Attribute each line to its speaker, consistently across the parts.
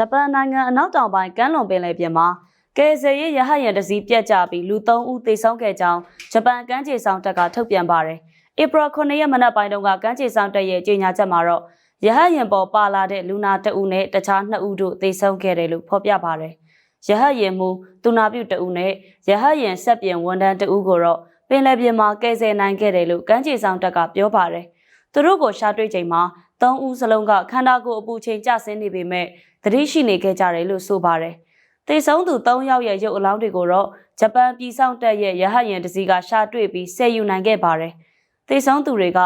Speaker 1: ဂျပန်နိုင်ငံအနောက်တောင်ပိုင်းကမ်းလွန်ပင်လယ်ပြင်မှာကယ်ဆယ်ရေးရဟတ်ယာဉ်တစ်စီးပြတ်ကျပြီးလူ3ဦးသေဆုံးခဲ့ကြောင်းဂျပန်ကမ်းခြေဆောင်တပ်ကထုတ်ပြန်ပါတယ်။ဧပြီ9ရက်မနက်ပိုင်းတုန်းကကမ်းခြေဆောင်တပ်ရဲ့ကြေညာချက်မှာတော့ရဟတ်ယာဉ်ပေါ်ပါလာတဲ့လူနာ2ဦးနဲ့တခြား2ဦးတို့သေဆုံးခဲ့တယ်လို့ဖော်ပြပါတယ်။ရဟတ်ယာဉ်မူသူနာပြု2ဦးနဲ့ရဟတ်ယာဉ်ဆက်ပြင်ဝန်ထမ်း2ဦးကိုတော့ပင်လယ်ပြင်မှာကယ်ဆယ်နိုင်ခဲ့တယ်လို့ကမ်းခြေဆောင်တပ်ကပြောပါတယ်။သူတို့ကိုရှာတွေ့ချိန်မှာ3ဦးစလုံးကခန္ဓာကိုယ်အပူချိန်ကျဆင်းနေပေမဲ့ သတိရှိနေခဲ့ကြတယ်လို့ဆိုပါတယ်။တေဆုံးသူ3ယောက်ရဲ့ရုပ်အလောင်းတွေကိုတော့ဂျပန်ပြည်ဆောင်တပ်ရဲ့ရဟတ်ယာဉ်တစ်စီးကရှာတွေ့ပြီးဆယ်ယူနိုင်ခဲ့ပါတယ်။တေဆုံးသူတွေက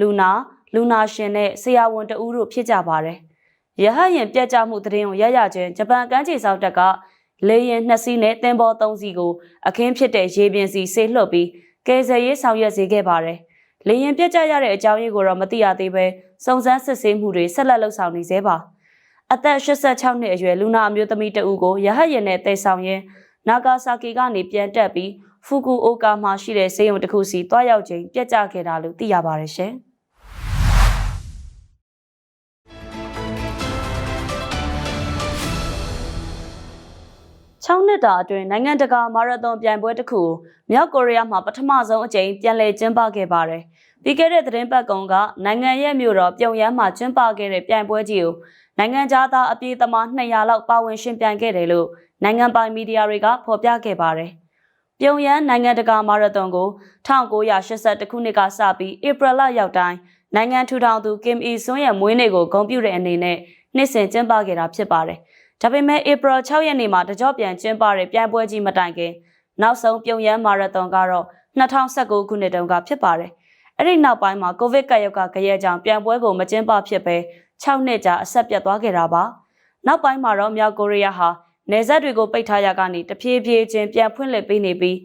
Speaker 1: လူနာလူနာရှင်နဲ့ဆရာဝန်တဦးတို့ဖြစ်ကြပါတယ်။ရဟတ်ယာဉ်ပြတ်ကျမှုသတင်းကိုရရချင်းဂျပန်ကမ်းခြေဆောင်တပ်ကလေယာဉ်နှစ်စီးနဲ့တင်ပေါ်သုံးစီးကိုအခင်းဖြစ်တဲ့ရေပြင်စီဆေးလွှတ်ပြီးကယ်ဆယ်ရေးဆောင်ရွက်စေခဲ့ပါတယ်။လေယာဉ်ပြတ်ကျရတဲ့အကြောင်းရင်းကိုတော့မသိရသေးပဲစုံစမ်းစစ်ဆေးမှုတွေဆက်လက်လုပ်ဆောင်နေသေးပါ။ အသက်86နှစ်အရွယ်လူနာအမျိုးသမီးတဦးကိုရဟတ်ယာဉ်နဲ့တိုက်ဆောင်ရင်းနာဂါဆာကီကနေပြန်တက်ပြီးဖူကူအိုကာမှာရှိတဲ့ဆေးရုံတစ်ခုစီတွားရောက်ချိန်ပြတ်ကျခဲ့တာလို့သိရပါတယ်ရှင်။6နှစ်တာအတွင်းနိုင်ငံတကာမာရသွန်ပြိုင်ပွဲတစ်ခုကိုမြောက်ကိုရီးယားမှာပထမဆုံးအကြိမ်ပြန်လည်ကျင်းပခဲ့ပါတယ်။ပြီးခဲ့တဲ့သတင်းပတ်ကုံကနိုင်ငံရဲ့မြို့တော်ပြုံယမ်းမှာကျင်းပခဲ့တဲ့ပြိုင်ပွဲကြီးကို နိုင်ငံသားအပြေးသမား200လောက်ပါဝင်ရှင်ပြိုင်ခဲ့တယ်လို့နိုင်ငံပိုင်မီဒီယာတွေကဖော်ပြခဲ့ပါတယ်။ပြုံယမ်းနိုင်ငံတကာမာရသွန်ကို1982ခုနှစ်ကစပြီးဧပြီလရောက်တိုင်းနိုင်ငံထူထောင်သူကင်အီဆွန်းရဲ့မွေးနေ့ကိုဂုဏ်ပြုတဲ့အနေနဲ့နှစ်စဉ်ကျင်းပခဲ့တာဖြစ်ပါတယ်။ဒါပေမဲ့ဧပြီ6ရက်နေ့မှာတကြော့ပြန်ကျင်းပတဲ့ပြိုင်ပွဲကြီးမတိုင်ခင်နောက်ဆုံးပြုံယမ်းမာရသွန်ကတော့2019ခုနှစ်တုန်းကဖြစ်ပါတယ်။အဲ့ဒီနောက်ပိုင်းမှာကိုဗစ်ကပ်ရောဂါကြရဲကြောင့်ပြိုင်ပွဲကိုမကျင်းပဖြစ်ပဲ 6နှစ်ကြာအဆက်ပြတ်သွားခဲ့တာပါ။နောက်ပိုင်းမှာတော့မြောက်ကိုရီးယားဟာနေဆက်တွေကိုပိတ်ထားရကနေတဖြည်းဖြည်းချင်းပြန်ဖွင့်လှစ်ပေးနေပြီး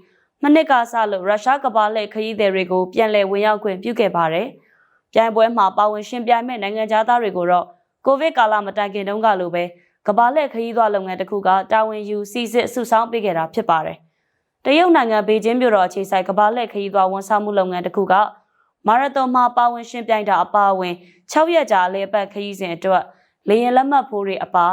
Speaker 1: မနစ်ကစလို့ရုရှားကမ္ဘာလှည့်ခရီးသည်တွေကိုပြန်လည်ဝင်ရောက်ခွင့်ပြုခဲ့ပါတယ်။ပြိုင်ပွဲမှာပါဝင်ရှင်ပြိုင်မဲ့နိုင်ငံသားတွေကိုတော့ကိုဗစ်ကာလမတိုင်ခင်တုန်းကလိုပဲကမ္ဘာလှည့်ခရီးသွားလုပ်ငန်းတစ်ခုကတာဝန်ယူစီစစ်စုဆောင်းပေးခဲ့တာဖြစ်ပါတယ်။တရုတ်နိုင်ငံဘေကျင်းမြို့တော်အခြေစိုက်ကမ္ဘာလှည့်ခရီးသွားဝန်ဆောင်မှုလုပ်ငန်းတစ်ခုက မာရသွန်မှာပါဝင်ရှင်ပြိုင်တာအပါအဝင်6ရက်ကြာအလဲပတ်ခရီးစဉ်အတွက်လေယာဉ်လက်မှတ်ဖိုးတွေအပါ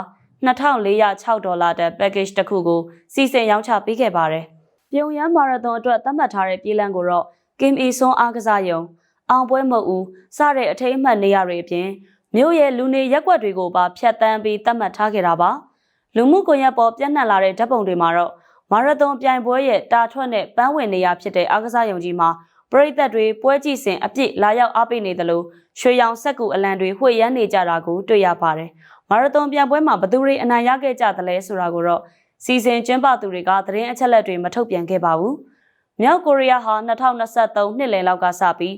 Speaker 1: 2406ဒေါ်လာတန် package တစ်ခုကိုစီစဉ်ရောင်းချပေးခဲ့ပါတယ်။ပြုံယမ်းမာရသွန်အတွက်သတ်မှတ်ထားတဲ့ပြည်လန်းကိုတော့ကင်အီဆွန်အားကစားယုံအောင်ပွဲမုတ်ဦးစတဲ့အထိမ်းအမှတ်နေရာတွေအပြင်မြို့ရဲ့လူနေရက်ွက်တွေကိုပါဖျက်ဆီးပြီးသတ်မှတ်ထားခဲ့တာပါ။လူမှုကွန်ရက်ပေါ်ပြန့်နှံ့လာတဲ့ဓာတ်ပုံတွေမှာတော့မာရသွန်ပြိုင်ပွဲရဲ့တာထွက်နဲ့ပန်းဝင်နေရာဖြစ်တဲ့အားကစားယုံကြီးမှာ ပရိသတ်တွေပွဲကြည့်စဉ်အပြစ်လာရောက်အားပေးနေသလိုရွှေရောင်စက်ကူအလံတွေဝှေ့ရမ်းနေကြတာကိုတွေ့ရပါတယ်။မာရသွန်ပြန်ပွဲမှာဘသူတွေအနိုင်ရခဲ့ကြသလဲဆိုတာကိုတော့စီစဉ်ကျင်းပသူတွေကသတင်းအချက်အလက်တွေမထုတ်ပြန်ခဲ့ပါဘူး။မြောက်ကိုရီးယားဟာ2023နှစ်လယ်လောက်ကစပြီး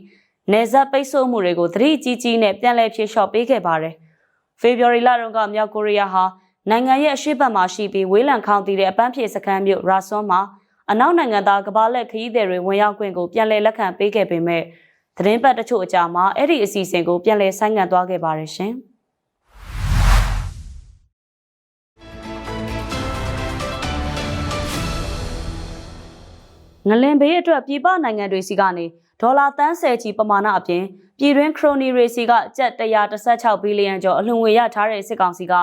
Speaker 1: နေဆက်ပိတ်ဆို့မှုတွေကိုသတိကြီးကြီးနဲ့ပြန်လည်ဖြေလျှော့ပေးခဲ့ပါတယ်။ဖေဖော်ဝါရီလတုန်းကမြောက်ကိုရီးယားဟာနိုင်ငံရဲ့အရှေ့ဘက်မှာရှိပြီးဝေးလံခေါင်တည်တဲ့အပန်းဖြေစခန်းမြို့ရာဆွန်မှာ အနောက်နိုင်ငံသားကမ္ဘာလက်ခရီးသည်တွေဝင်ရောက်ခွင့်ကိုပြန်လည်လက်ခံပေးခဲ့ပေမဲ့သတင်းပတ်တချို့အကြာမှာအဲ့ဒီအစီအစဉ်ကိုပြန်လည်ဆိုင်းငံ့သွားခဲ့ပါတယ်ရှင်။ငလင်ဘေးအတွက်ပြည်ပနိုင်ငံတွေစီကနေဒေါ်လာတန်း10ချီပမာဏအပြင်ပြည်တွင်းခရိုနီတွေစီကကျပ်116ဘီလီယံကျော်အလှူငွေရထားတဲ့စစ်ကောင်စီက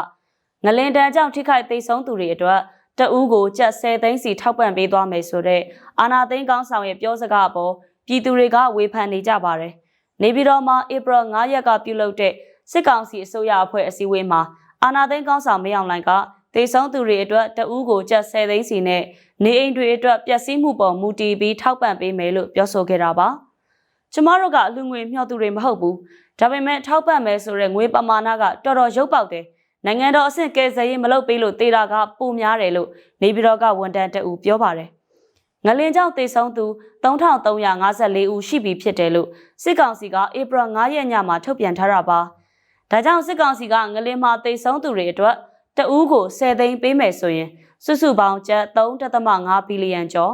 Speaker 1: ငလင်တန်းကြောင့်ထိခိုက်သိမ်းဆုံးသူတွေအတွက် တအူးကိုကျပ်10သိန်းစီထောက်ပံ့ပေးသွားမယ်ဆိုတဲ့အာနာသိန်းကောင်းဆောင်ရဲ့ပြောစကားအပေါ်ပြည်သူတွေကဝေဖန်နေကြပါတယ်။နေပြည်တော်မှာဧပြီ9ရက်ကပြုလုပ်တဲ့စစ်ကောင်စီအစိုးရအဖွဲ့အစည်းအဝေးမှာအာနာသိန်းကောင်းဆောင်မင်းအောင်လှိုင်ကဒေဆုံးသူတွေအတွက်တအူးကိုကျပ်10သိန်းစီနဲ့နေအိမ်တွေအတွက်ပျက်စီးမှုပေါ်မူတည်ပြီးထောက်ပံ့ပေးမယ်လို့ပြောဆိုခဲ့တာပါ။ကျမတို့ကအလူငွေမျှော်သူတွေမဟုတ်ဘူး။ဒါပေမဲ့ထောက်ပံ့မယ်ဆိုတဲ့ငွေပမာဏကတော်တော်ရုပ်ပေါက်တယ်။ နိုင်ငံတော်အဆင့်ကယ်ဆယ်ရေးမလုပ်ပေးလို့တေတာကပိုများတယ်လို့နေပြည်တော်ကဝန်တန်းတအူပြောပါတယ်။ငလင်ကြောင့်တေဆုံးသူ3354ဦးရှိပြီဖြစ်တယ်လို့စစ်ကောင်စီကဧပြီ9ရက်ညမှာထုတ်ပြန်ထားတာပါ။ဒါကြောင့်စစ်ကောင်စီကငလင်မှာတေဆုံးသူတွေအတွက်တအူးကို10သိန်းပေးမယ်ဆိုရင်စုစုပေါင်းကျပ်3.5ဘီလီယံကျော်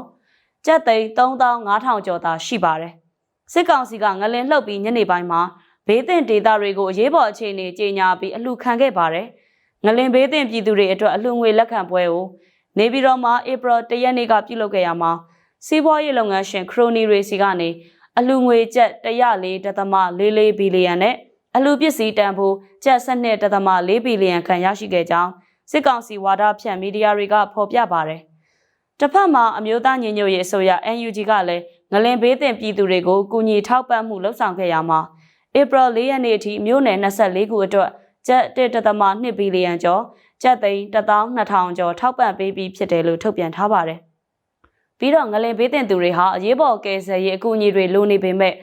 Speaker 1: ကျပ်သိန်း3500ကျော်သာရှိပါတယ်။စစ်ကောင်စီကငလင်လှုပ်ပြီးညနေပိုင်းမှာ ဘေးသင့်ဒေသတွေကိုအရေးပေါ်အခြေအနေကြေညာပြီးအလှခံခဲ့ပါတယ်။ငလင်ဘေးသင့်ပြည်သူတွေအတွက်အလှငွေလက်ခံပွဲကိုနေပြည်တော်မှာဧပြီ၁ရက်နေ့ကပြုလုပ်ခဲ့ရမှာစီးပွားရေးလုပ်ငန်းရှင်ခရိုနီရေစီကနေအလှငွေကျပ်104.44ဘီလီယံနဲ့အလှပစ္စည်းတန်ဖိုးကျပ်12.4ဘီလီယံခန့်ရရှိခဲ့ကြောင်းစစ်ကောင်စီဝါဒဖြန့်မီဒီယာတွေကဖော်ပြပါတယ်။တစ်ဖက်မှာအမျိုးသားညီညွတ်ရေးအစိုးရ NUG ကလည်းငလင်ဘေးသင့်ပြည်သူတွေကိုကူညီထောက်ပံ့မှုလှုပ်ဆောင်ခဲ့ရမှာ ဧပြီ၄ရက်နေ့အထိမြို့နယ်24ခုအတွက်ကျပ်1.2ဘီလီယံကျော်ကျပ်သိန်း12000ကျော်ထောက်ပံ့ပေးပြီးဖြစ်တယ်လို့ထုတ်ပြန်ထားပါတယ်။ပြီးတော့ငလင်ဘေးသင့်သူတွေဟာအရေးပေါ်ကယ်ဆယ်ရေးအကူအညီတွေလိုနေပေမဲ့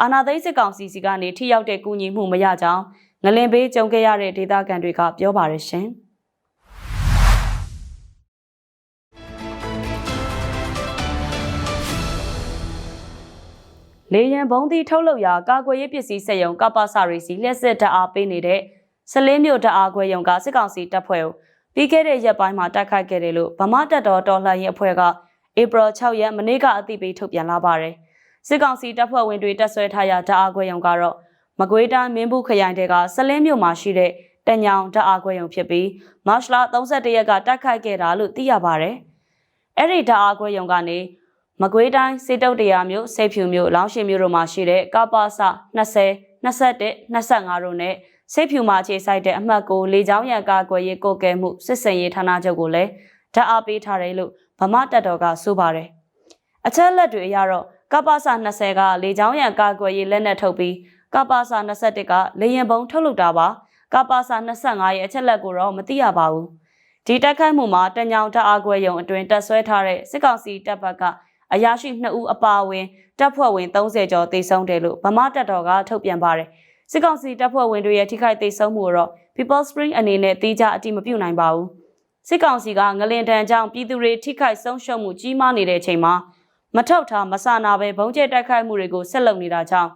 Speaker 1: အာနာသိန်းစစ်ကောင်စီစီကနေထိရောက်တဲ့ကူညီမှုမရကြောင်းငလင်ဘေးကြုံခဲ့ရတဲ့ဒေသခံတွေကပြောပါတယ်ရှင်။ လေရင်ဘုံသီးထုတ်လုပ်ရာကာကွယ်ရေးပစ္စည်းစက်ရုံကပ္ပစရီစီလျှက်စစ်တပ်အားပေးနေတဲ့ဆလင်းမြို့တပ်အားခွဲရုံကစစ်ကောင်စီတပ်ဖွဲ့ကိုပြီးခဲ့တဲ့ရက်ပိုင်းမှာတိုက်ခိုက်ခဲ့တယ်လို့ဗမာတပ်တော်တော်လှန်ရေးအဖွဲ့ကဧပြီ6ရက်မနေ့ကအသိပေးထုတ်ပြန်လာပါတယ်။စစ်ကောင်စီတပ်ဖွဲ့ဝင်တွေတပ်ဆွဲထားရာတပ်အားခွဲရုံကတော့မကွေးတိုင်းမင်းဘူးခရိုင်တဲကဆလင်းမြို့မှာရှိတဲ့တညောင်တပ်အားခွဲရုံဖြစ်ပြီးမတ်လ31ရက်ကတိုက်ခိုက်ခဲ့တာလို့သိရပါတယ်။အဲ့ဒီတပ်အားခွဲရုံကနေ မကွေးတိုင်းစေတုတ်တရားမြို့စိတ်ဖြူမြို့လောင်းရှင်မြို့တို့မှာရှိတဲ့ကပ္ပစ20 21 25တို့နဲ့စိတ်ဖြူမှာခြေဆိုင်တဲ့အမှတ်ကိုလေချောင်းရံကာကွယ်ရေးကိုကဲမှုစစ်စင်ရေးဌာနချုပ်ကိုလည်းဓာတ်အားပေးထားတယ်လို့ဗမာတပ်တော်ကဆိုပါတယ်။အချက်လက်တွေအရတော့ကပ္ပစ20ကလေချောင်းရံကာကွယ်ရေးလက်နက်ထုတ်ပြီးကပ္ပစ21ကလေရင်ပုံထုတ်လုပ်တာပါ။ကပ္ပစ25ရဲ့အချက်လက်ကိုတော့မသိရပါဘူး။ဒီတက်ခိုက်မှုမှာတညောင်တပ်အားကွယ်ရုံအတွင်တက်ဆွဲထားတဲ့စစ်ကောင်စီတပ်ဘက်က အရာရှိ2ဦးအပါအဝင်တပ်ဖွဲ့ဝင်30ကျော်တေဆုံးတယ်လို့ဗမာတပ်တော်ကထုတ်ပြန်ပါတယ်။စစ်ကောင်စီတပ်ဖွဲ့ဝင်တွေရဲ့ထိခိုက်တေဆုံးမှုတော့ People Spring အနေနဲ့တိကျအတိမပြုနိုင်ပါဘူး။စစ်ကောင်စီကငလင်တန်ကြောင့်ပြည်သူတွေထိခိုက်ဆုံးရှုံးမှုကြီးမားနေတဲ့အချိန်မှာမထောက်ထားမဆနာပဲဘုံကျဲတိုက်ခိုက်မှုတွေကိုဆက်လုပ်နေတာကြောင့်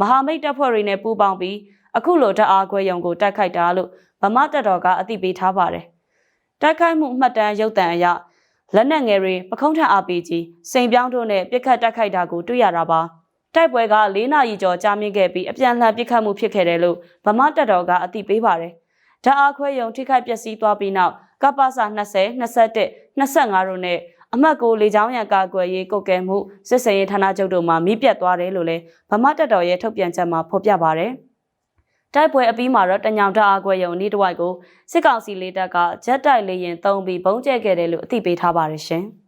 Speaker 1: မဟာမိတ်တပ်ဖွဲ့တွေနဲ့ပူးပေါင်းပြီးအခုလိုတအားခွဲရုံကိုတိုက်ခိုက်တာလို့ဗမာတပ်တော်ကအသိပေးထားပါတယ်။တိုက်ခိုက်မှုမှတ်တမ်းရုပ်သံအရ လက်နက်ငယ်တွေပခုံးထ RPG စိန်ပြောင်းတို့နဲ့ပြစ်ခတ်တိုက်ခိုက်တာကိုတွေ့ရတာပါတိုက်ပွဲက၄နာရီကျော်ကြာမြင့်ခဲ့ပြီးအပြန်အလှန်ပြစ်ခတ်မှုဖြစ်ခဲ့တယ်လို့ဗမာတပ်တော်ကအသိပေးပါတယ်ဓာတ်အားခွဲယုံထိခိုက်ပျက်စီးသွားပြီးနောက်ကပ္ပစာ20 21 25တို့နဲ့အမှတ်ကိုလေချောင်းရံကာကွယ်ရေးကုတ်ကဲမှုစစ်စင်ရေးဌာနချုပ်တို့မှမိပြတ်သွားတယ်လို့လည်းဗမာတပ်တော်ရဲ့ထုတ်ပြန်ချက်မှာဖော်ပြပါတယ် တိုက်ပွဲအပြီးမှာတော့တညောင်တအားကွဲရုံနေတစ်ဝိုက်ကိုစစ်ကောင်စီလေးတပ်ကဂျက်တိုက်လေရင်တုံးပြီးဘုံကျဲခဲ့တယ်လို့အသိပေးထားပါတယ်ရှင်။